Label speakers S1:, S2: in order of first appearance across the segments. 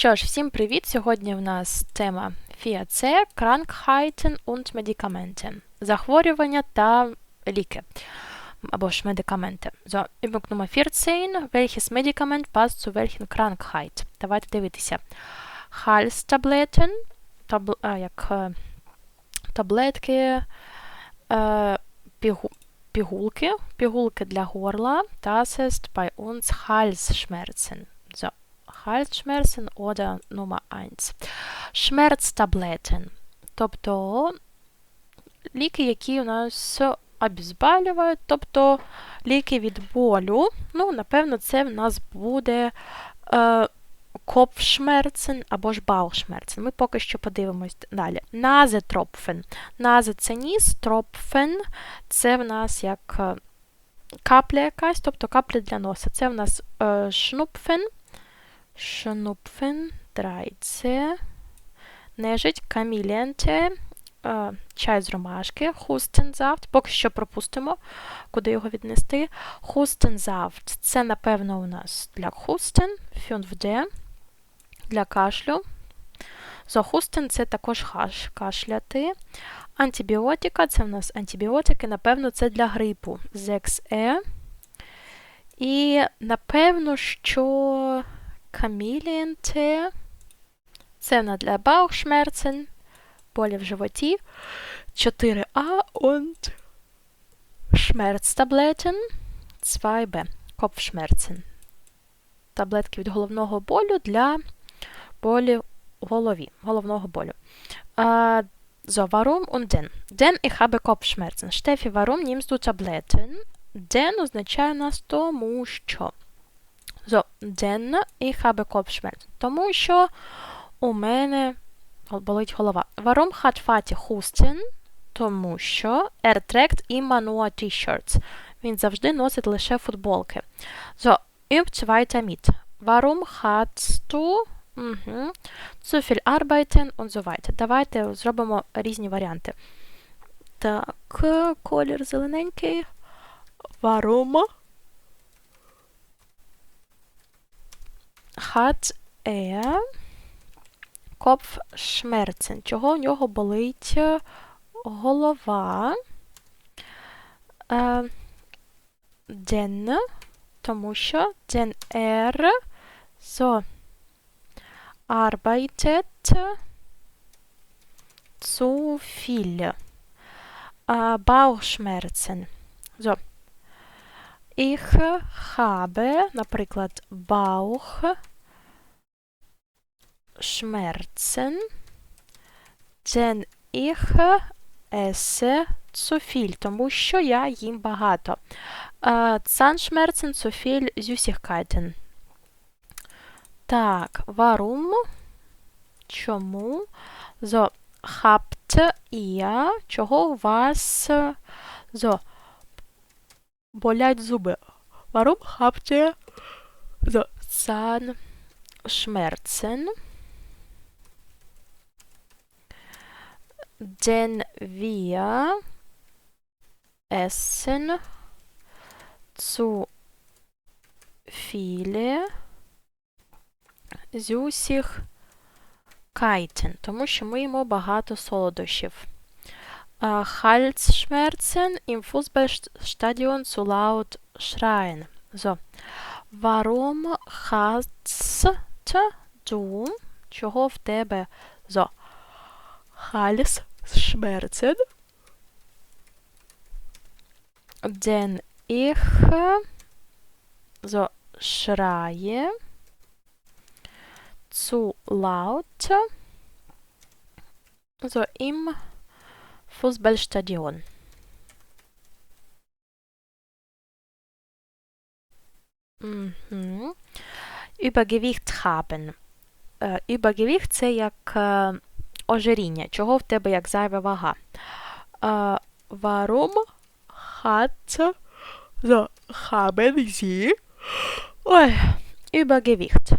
S1: Що ж, всім привіт! Сьогодні в нас тема FIAC Krankheiten und Medikamente. Захворювання та ліки. Або ж медикаменти. So, Übung Nummer 14. Welches Medikament passt zu welchen Krankheit? Давайте дивитися. Halstabletten, табл, а, як е, таблетки, е, пігу, пігулки, пігулки для горла. Das ist bei uns Halsschmerzen. Halsschmerzen oder Nummer 1. Schmerztabletten. Тобто ліки, які у нас обезболюють, тобто ліки від болю. Ну, напевно, це в нас буде е, Kopfschmerzen або ж Bauchschmerzen. Ми поки що подивимось далі. Назетропфен. Назе це ніс, тропфен це в нас як е, капля якась, тобто капля для носа. Це в нас е, шнупфен. Schnupfen, 3C, нежить, каміліанте, чай з ромашки, хустензавт, поки що пропустимо, куди його віднести. Хустензавт, це, напевно, у нас для хустен, фюнвде, для кашлю. Зохустен це також хаш, кашляти. Антибіотика, це в нас антибіотики, напевно, це для грипу. 6E. І, напевно, що Камілієнте. Це вона для Bauchschmerzen, болі в животі. 4а und Schmerztabletten 2b. Kopfschmerzen. Таблетки від головного болю для болю в голові, головного болю. Uh, so, warum und denn? Denn ich habe Kopfschmerzen. Steffi, warum nimmst du Tabletten? Denn означає нас тому, що. So, denn ich habe Kopfschmerzen. Тому що у мене болить голова. Warum hat Fatih Husten? Тому що er trägt immer nur T-shirts. Він завжди носить лише футболки. So, übt weiter mit. Warum hast du угу, zu viel arbeiten und so weiter. Давайте зробимо різні варіанти. Так, колір зелененький. Warum hat er Kopfschmerzen. Чого у нього болить голова? Е, den, тому що den er so arbeitet zu viel. Äh, Bauchschmerzen. So. Ich habe, наприклад, Bauch Schmerzen, denn ich esse zu viel, тому що я їм багато. Uh, Zahnschmerzen zu viel Süßigkeiten. Так, warum? Чому? So, habt ihr, чого у вас so, болять зуби? Warum habt ihr so, Zahnschmerzen? Denn wir essen zu viele Süßigkeiten, тому що ми їмо багато солодощів. Halsschmerzen im Fußballstadion zu laut schreien. So. Warum hast du, чого в тебе? So. Hals Schmerzen. Denn ich so schreie zu laut so im Fußballstadion. Mhm. Übergewicht haben. Äh, Übergewicht sehe ich äh, ожиріння. Чого в тебе як зайва вага? Hat so haben sie Ой, Übergewicht?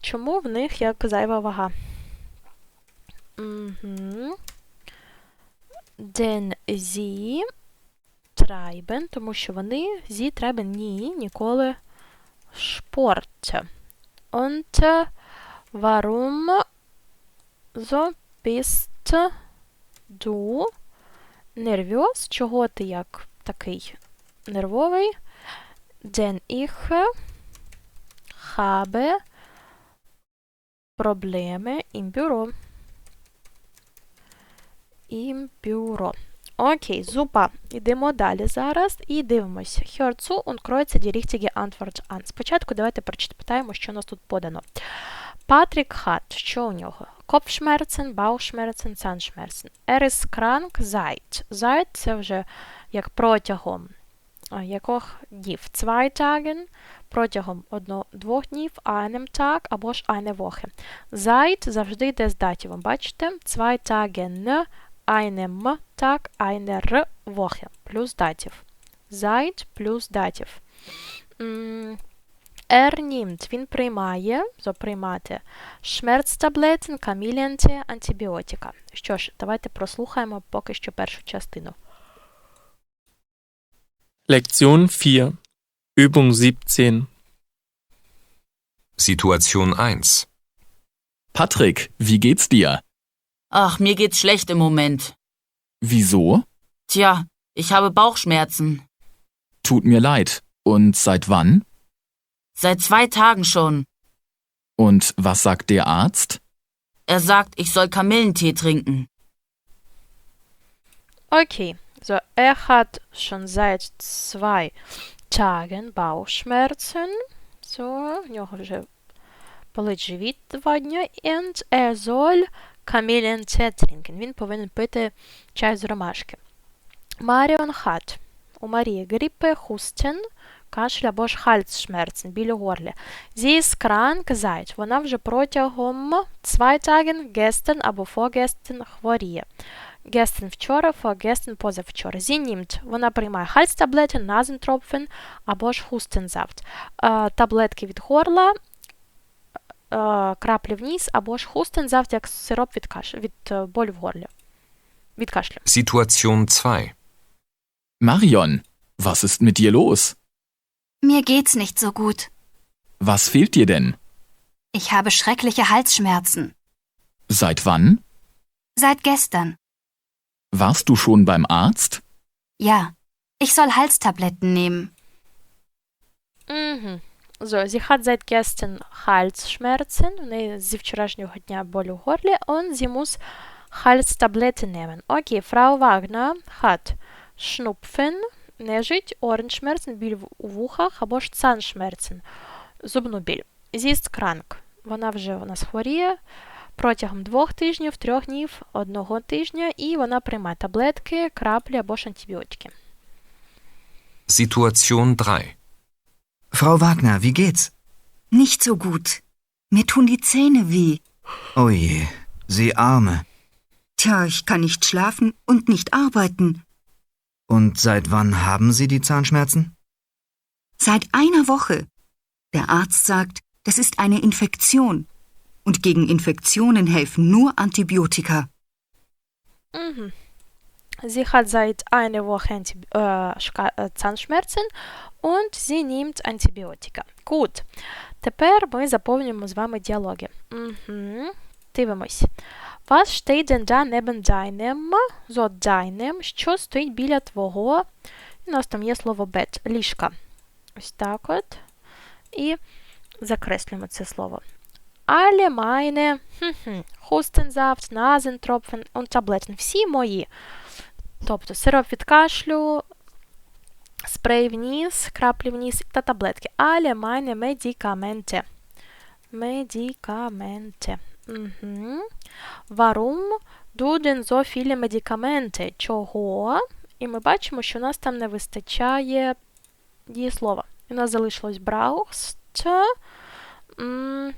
S1: Чому в них як зайва вага? Угу. Den sie тому що вони sie treiben ні, ніколи Sport. Und Warum so bist du nervös? Чого ти як такий нервовий? Denn ich habe Probleme im Büro. Im Büro. Окей, зупа. Йдемо далі зараз і zu und kreuze die richtige Antwort an. Спочатку давайте прочитаємо, що у нас тут подано. Патрік hat, що у нього? Bauchschmerzen, Zahnschmerzen. Er ist krank seit. Seit – це вже як протягом яких днів? Tagen, протягом одно-двох днів, einem Tag або ж eine Woche. Seit завжди йде з датівом. Бачите? Tagen, einem Tag, einer Woche. Плюс датів. Seit плюс датів. Er nimmt, він приймає, so приймати, Schmerztabletten, Kamiliente, антибіотика. Що ж, давайте прослухаємо поки що першу частину.
S2: Lektion 4 Übung 17
S3: Situation 1.
S4: Patrick, wie geht's dir?
S5: Ach, mir geht's schlecht im Moment.
S4: Wieso?
S5: Tja, ich habe Bauchschmerzen.
S4: Tut mir leid. Und seit wann?
S5: Seit zwei Tagen schon.
S4: Und was sagt der Arzt?
S5: Er sagt, ich soll Kamillentee trinken.
S1: Okay, so er hat schon seit zwei Tagen Bauchschmerzen. So, в нього вже болить живіт два дні. And er soll Kamillentee trinken. Він повинен пити чай з ромашки. Marion hat. У Марії гриппе, Husten, кашель або ж Halsschmerzen, біль у горлі. Sie ist krank seit. Вона вже протягом zwei Tagen, gestern або vorgestern хворіє. Gestern вчора, vorgestern позавчора. Sie nimmt. Вона приймає Halstablette, Nasentropfen або ж Hustensaft. Е, таблетки від горла, е, краплі вниз або ж Hustensaft, як сироп від, каш... від е, болю в горлі. Від кашлю.
S3: Situation 2.
S4: Marion, was ist mit dir los?
S6: Mir geht's nicht so gut.
S4: Was fehlt dir denn?
S6: Ich habe schreckliche Halsschmerzen.
S4: Seit wann?
S6: Seit gestern.
S4: Warst du schon beim Arzt?
S6: Ja, ich soll Halstabletten nehmen.
S1: Угу. So, sie hat seit gestern Halsschmerzen, у неї зі вчорашнього дня боль у горлі, und sie muss Halstabletten nehmen. Окей, Frau Wagner hat Schnupfen, нежить, Ohrenschmerzen, біль в- у вухах, або ж Zahnschmerzen, зубну біль. Sie ist krank. Вона вже у нас хворіє протягом двох тижнів, трьох днів, одного тижня, і вона приймає таблетки, краплі або ж антибіотики.
S3: Situation 3.
S7: Frau Wagner, wie geht's?
S6: Nicht so gut. Mir tun die Zähne weh.
S7: Oh je, Sie Arme.
S6: Tja, ich kann nicht schlafen und nicht arbeiten.
S7: Und seit wann haben Sie die Zahnschmerzen?
S6: Seit einer Woche. Der Arzt sagt, das ist eine Infektion. Und gegen Infektionen helfen nur Antibiotika.
S1: Mhm. Sie hat seit einer Woche Anti äh, Schka- äh, Zahnschmerzen und sie nimmt Antibiotika. Gut. Тепер ми заповнюємо з вами діалоги. Угу. Дивимось. Was steht denn da neben deinem, so deinem, що стоїть біля твого, у нас там є слово bed, ліжка. Ось так от. І закреслюємо це слово. Alle meine Hustensaft, Nasentropfen und Tabletten. Всі мої. Тобто сироп від кашлю, спрей вниз, краплі вниз та таблетки. Alle meine Medikamente. Medikamente. Warum du denn so viele Чого? І ми бачимо, що у нас там не вистачає дієслова. У нас залишилось м,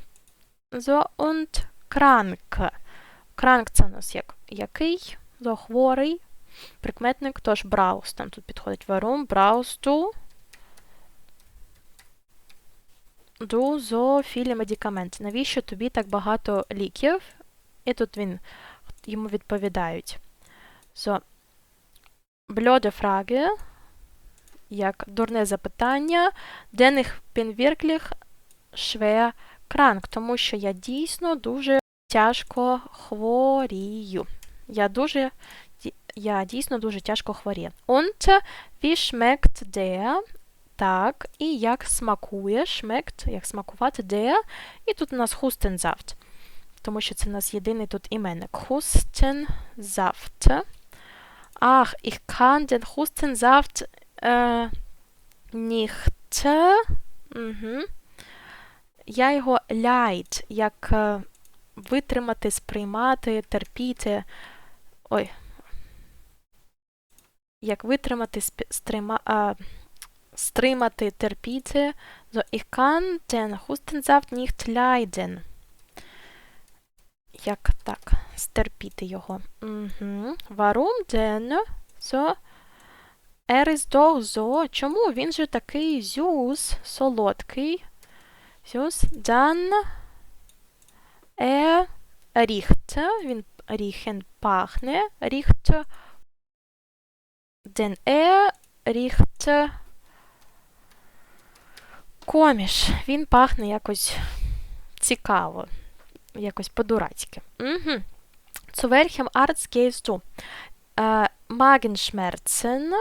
S1: so und krank. Krank це у нас як який, so хворий. Прикметник тож brauchst. Там тут підходить warum brauchst du so. Навіщо тобі так багато ліків? І тут він йому відповідають. So, blöde Frage, як дурне запитання, ich bin wirklich schwer тому що я дійсно дуже тяжко хворію. Я дуже я дійсно дуже тяжко хворію. Und wie schmeckt der? Так, і як смакує, schmeckt, як смакувати, der. І тут у нас Hustensaft. Тому що це у нас єдиний тут іменник. Hustensaft. Ach, ich kann den Hustensaft äh, nicht. Угу. Я його leid, як е, витримати, сприймати, терпіти. Ой. Як витримати, спі- стримати, терпіти. So, ich kann den Hustensaft nicht leiden. Як так, стерпіти його. Угу. Warum denn? So, er ist doch so. Чому він же такий зюз, солодкий? Зюз. Dann er riecht. Він riechen пахне. Riecht. Denn er riecht коміш. Він пахне якось цікаво. Якось по-дурацьки. Угу. Zu welchem Arzt gehst du? Äh, Magenschmerzen.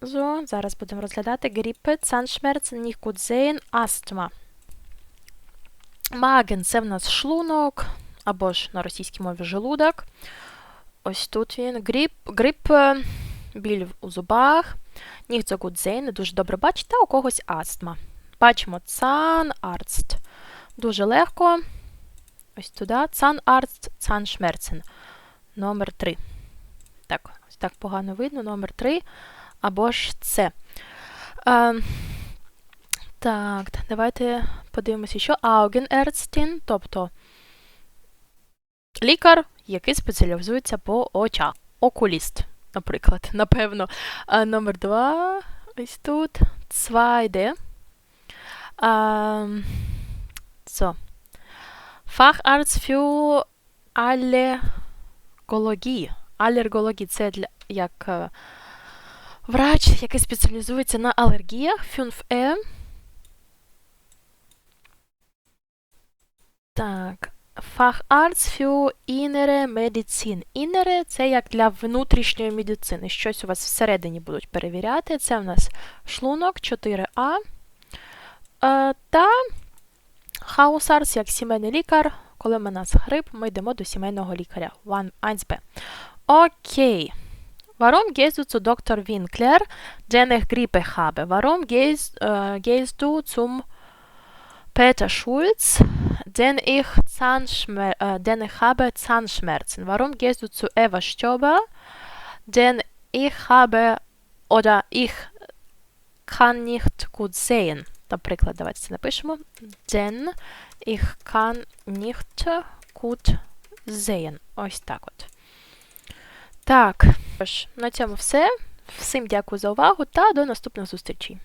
S1: So, зараз будемо розглядати. Гріпи, Zahnschmerzen, nicht gut sehen, астма. Маген це в нас шлунок, або ж на російській мові желудок. Ось тут він. Гріп, е, біль у зубах. Sehen, не дуже добре бачите, а у когось астма. Бачимо Zahnarzt. Дуже легко. Ось туди. Zahnarzt, Zahnschmerzen. Номер 3. Так, ось так погано видно. Номер 3. Або ж це. Е, так, давайте подивимося, що Augenärztin, тобто лікар, який спеціалізується по очах. Окуліст, наприклад, напевно. А, номер 2. Ось тут. Zweite. Ähm, so. Facharzt für алергологію. Алергологія це для, як е, врач, який спеціалізується на алергіях. 5E. Так. Facharzt für innere Medizin. Innere – це як для внутрішньої медицини. Щось у вас всередині будуть перевіряти. Це в нас шлунок 4А. Е, та Hausarzt, як сімейний лікар. Коли в нас грип, ми йдемо до сімейного лікаря. Окей. Warum gehst du zu Dr. Winkler, den ich Grippe habe? Warum gehst, äh, gehst du zum Peter Schulz, denn ich, Zahnschmer äh, denn ich habe Zahnschmerzen? Warum gehst du zu Eva Stöber, denn ich habe oder ich kann nicht gut sehen? Наприклад, давайте це напишемо. Den ich kann nicht gut sehen. Ось так от. Так, на цьому все. Всім дякую за увагу та до наступних зустрічей.